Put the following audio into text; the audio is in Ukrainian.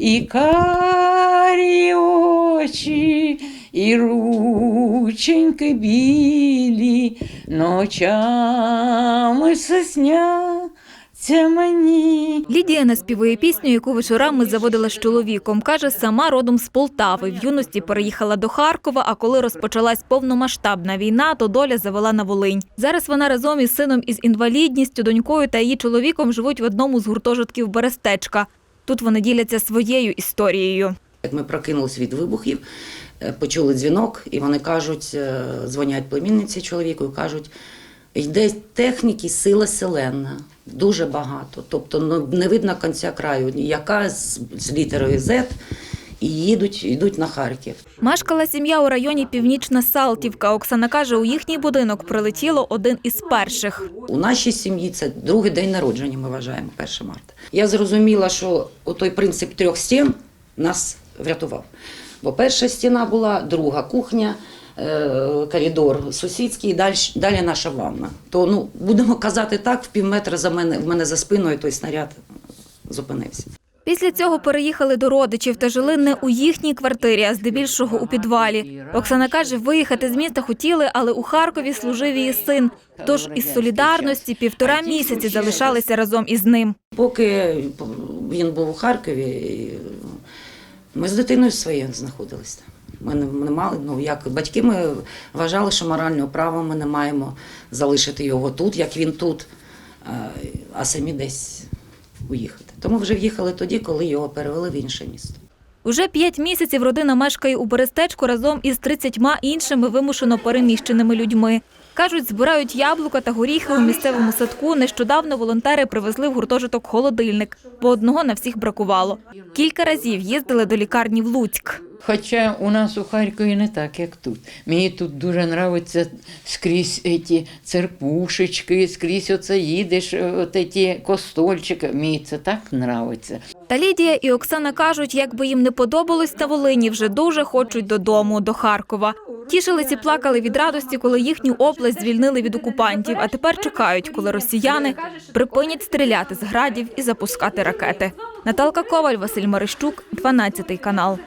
і карі очі, і рученьки білі, ночами сосняться мені. Лідія наспівує пісню, яку вечорами заводила з чоловіком. Каже, сама родом з Полтави. В юності переїхала до Харкова, а коли розпочалась повномасштабна війна, то доля завела на Волинь. Зараз вона разом із сином із інвалідністю, донькою та її чоловіком живуть в одному з гуртожитків Берестечка. Тут вони діляться своєю історією. Як ми прокинулись від вибухів, е, почули дзвінок, і вони кажуть, е, дзвонять племінниці чоловіку і кажуть, йде техніки, сила селена, дуже багато. Тобто ну, не видно кінця краю, яка з, з літерою Z, і їдуть, йдуть на Харків. Мешкала сім'я у районі Північна Салтівка. Оксана каже, у їхній будинок прилетіло один із перших. У нашій сім'ї це другий день народження, ми вважаємо, 1 марта. Я зрозуміла, що той принцип трьох стін нас врятував. Бо перша стіна була, друга кухня, е, коридор сусідський, і далі, далі наша ванна. То ну, будемо казати так, в півметра за мене, в мене за спиною той снаряд зупинився. Після цього переїхали до родичів та жили не у їхній квартирі, а здебільшого у підвалі. Оксана каже, виїхати з міста хотіли, але у Харкові служив її син. Тож із солідарності півтора місяці залишалися разом із ним. Поки він був у Харкові, ми з дитиною своєю знаходилися. Ми не, не мали, ну як батьки ми вважали, що морального права ми не маємо залишити його тут, як він тут, а, а самі десь уїхати. Тому вже в'їхали тоді, коли його перевели в інше місто. Уже п'ять місяців родина мешкає у Берестечку разом із 30 іншими вимушено переміщеними людьми. Кажуть, збирають яблука та горіхи у місцевому садку. Нещодавно волонтери привезли в гуртожиток холодильник, бо одного на всіх бракувало. Кілька разів їздили до лікарні в Луцьк. Хоча у нас у Харкові не так, як тут. Мені тут дуже подобається скрізь ці церквушечки, скрізь оце їдеш, от ці костольчики. Мені це так подобається. Та Лідія і Оксана кажуть, як би їм не подобалось на Волині, вже дуже хочуть додому, до Харкова. Тішились і плакали від радості, коли їхню область звільнили від окупантів, а тепер чекають, коли росіяни припинять стріляти з градів і запускати ракети. Наталка Коваль, Василь Марищук, 12 канал.